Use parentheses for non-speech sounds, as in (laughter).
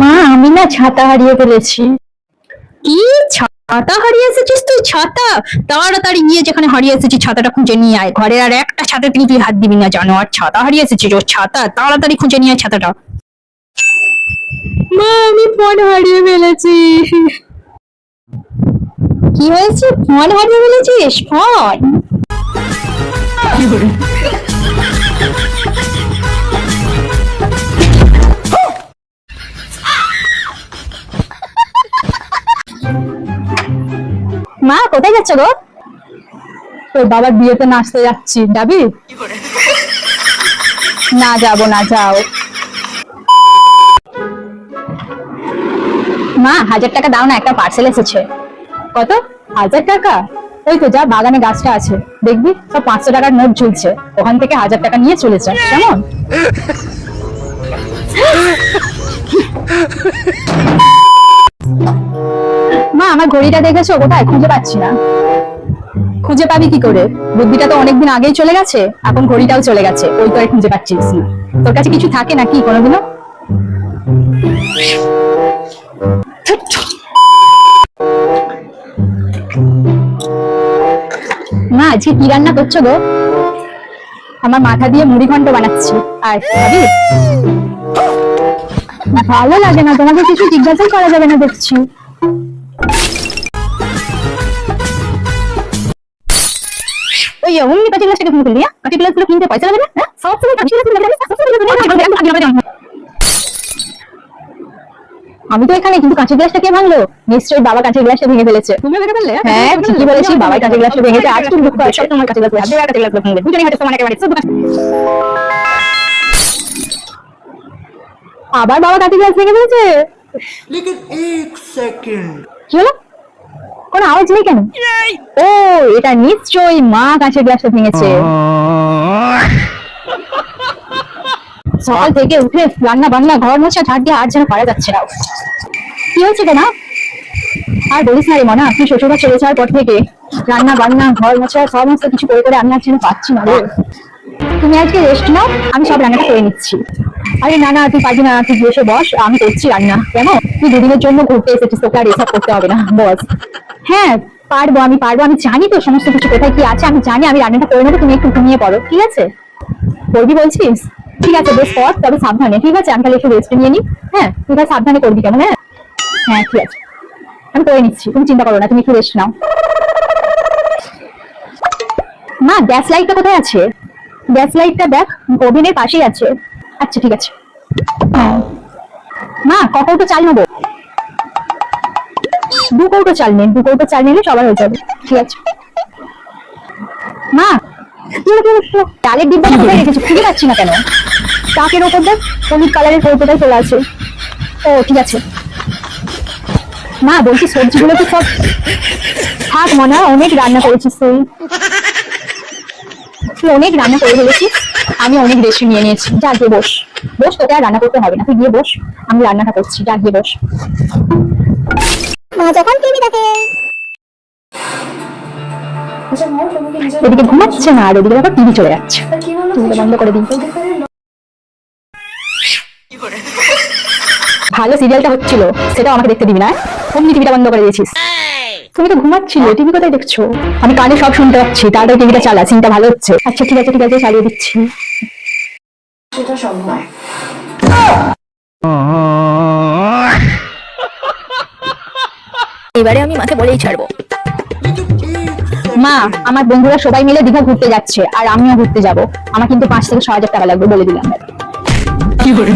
মা আমি না ছাতা হারিয়ে ফেলেছি। কি? ছাতা হারিয়ে এসেছিস তুই? ছাতা? তাড়াতাড়ি গিয়ে যেখানে হারিয়ে এসেছিস ছাতাটা খুঁজে নিয়ে আয়। ঘরের আর একটা ছাতা তুই তুই হাত দিবি না জানো? আর ছাতা হারিয়ে এসেছিস ও ছাতা। তাড়াতাড়ি খুঁজে নিয়ে আয় ছাতাটা। মা আমি ফোন হারিয়ে ফেলেছি। কি হয়েছে? ফোন হারিয়ে ফেলেছিস? ফোন? মা, কোথায় যাচ্ছ গো? তোর বাবার বিয়েতে নাচতে যাচ্ছি, যাবি? না, যাব না, যাও। মা, হাজার টাকা দাও না, একটা পার্সেল এসেছে। কত? হাজার টাকা? ওই তো যা, বাগানে গাছটা আছে। দেখবি, সব পাঁচশো টাকার নোট ঝুলছে। ওখান থেকে হাজার টাকা নিয়ে চলে যা, কেমন? মা (laughs) আমার ঘড়িটা দেখেছ? কোথায়? খুঁজে পাচ্ছি না। খুঁজে পাবি কি করে? বুদ্ধিটা তো অনেকদিন আগেই চলে গেছে, এখন ঘড়িটাও চলে গেছে। ওই তো আর খুঁজে পাচ্ছিস না। তোর কাছে কিছু থাকে নাকি কোনোদিনও? মা, আজকে কি রান্না করছ গো? আমার মাথা দিয়ে মুড়ি ঘন্ট বানাচ্ছি। আর খাবি? ভালো লাগে না, তোমাকে কিছু জিজ্ঞাসা করা যাবে না দেখছি। ওই অমনি পাঁচ ফোন করলি হ্যাঁ? কিনতে পয়সা লাগবে না? হ্যাঁ? সব সময় গ্লাস আমি তো এখানে কিন্তু কাঁচের গ্লাসটা কে ভাঙলো? নিশ্চয়ই বাবা কাঁচের গ্লাসটা ভেঙে ফেলেছে। তুমি ভেঙে ফেললে হ্যাঁ ঠিকই বলেছি বাবা কাঁচের গ্লাসটা ভেঙেছে। আজ তুমি দুঃখ আছে তোমার কাঁচের গ্লাস ভাঙবে কাঁচের গ্লাস ভাঙবে দুজনে হাতে সমান একেবারে। আবার বাবা কাঁচের গ্লাস ভেঙে ফেলেছে? লেকিন সেকেন্ড কি হলো? কোনো আওয়াজ নেই কেন? ও এটা নিশ্চয়ই মা কাঁচের গ্লাসটা ভেঙেছে। সকাল থেকে উঠে রান্না বান্না ঘর মোছা ঝাড় দিয়ে আর যেন পারা যাচ্ছে না। কি হয়েছে মা? আর বলিস না রে মনা তুই শ্বশুরবাড়ি চলে যাওয়ার পর থেকে রান্না বান্না ঘর মোছা সমস্ত কিছু করে করে আমি আর যেন পাচ্ছি না রে। তুমি আজকে রেস্ট নাও আমি সব রান্নাটা করে নিচ্ছি। আরে না না, তুই পারবি না, তুই এসে বস, আমি করছি রান্না কেন। তুই দুদিনের জন্য ঘুরতে এসেছিস, তোকে আর এসব করতে হবে না, বস। হ্যাঁ পারব আমি পারব, আমি জানি তো সমস্ত কিছু কোথায় কি আছে, আমি জানি, আমি রান্নাটা করে নেব, তুমি একটু ঘুমিয়ে পড়ো, ঠিক আছে? করবি বলছিস? ঠিক আছে, বেশ কর তবে সাবধানে, ঠিক আছে? আমি তাহলে একটু রেস্ট নিয়ে নিই হ্যাঁ? তুই তাহলে সাবধানে করবি কেমন হ্যাঁ? হ্যাঁ ঠিক আছে। আমি করে নিচ্ছি, তুমি চিন্তা করো না, তুমি একটু রেস্ট নাও। মা গ্যাস লাইটটা কোথায় আছে? গ্যাস লাইটটা দেখ, ওভেনের পাশেই আছে। আচ্ছা ঠিক আছে। মা কৌটো চাল নেব? দু কৌটো চাল নেন দু কৌটো চাল নিলে সবার হয়ে যাবে ঠিক আছে? মা? চালের ডিব্বা কোথায় রেখেছো? খুঁজে পাচ্ছি না কেন? তাকের ওপর দেখ হলুদ কালারের কৌটোটাই চলে আছে ও ঠিক আছে। মা বলছি সবজিগুলো তো সব থাক মনে হয় অনেক রান্না করেছিস তুই অনেক রান্না করে ফেলেছিস। আমি অনেক রেস্ট নিয়ে নিয়েছি। যা গিয়ে বস। বস তোকে আর রান্না করতে হবে না। তুই গিয়ে বস। আমি রান্নাটা করছি। যা গিয়ে বস। মা যখন টিভি দেখে। এদিকে ঘুমাচ্ছে না আর ওদিকে আবার টিভি চলে যাচ্ছে। বন্ধ করে দিন ভালো সিরিয়ালটা হচ্ছিল সেটাও আমাকে দেখতে দিবি না অমনি টিভিটা বন্ধ করে দিয়েছিস। তুমি তো ঘুমাচ্ছিলে টিভি কোথায় দেখছ? আমি কানে সব শুনতে পাচ্ছি তাড়াতাড়ি টিভিটা চালা সিনটা ভালো হচ্ছে। আচ্ছা ঠিক আছে ঠিক আছে চালিয়ে দিচ্ছি। সেটা সম্ভব এবারে আমি মাকে বলেই ছাড়বো। মা আমার বন্ধুরা সবাই মিলে দীঘা ঘুরতে যাচ্ছে আর আমিও ঘুরতে যাব। আমার কিন্তু পাঁচ থেকে ছ হাজার টাকা লাগবে বলে দিলাম। কি করে?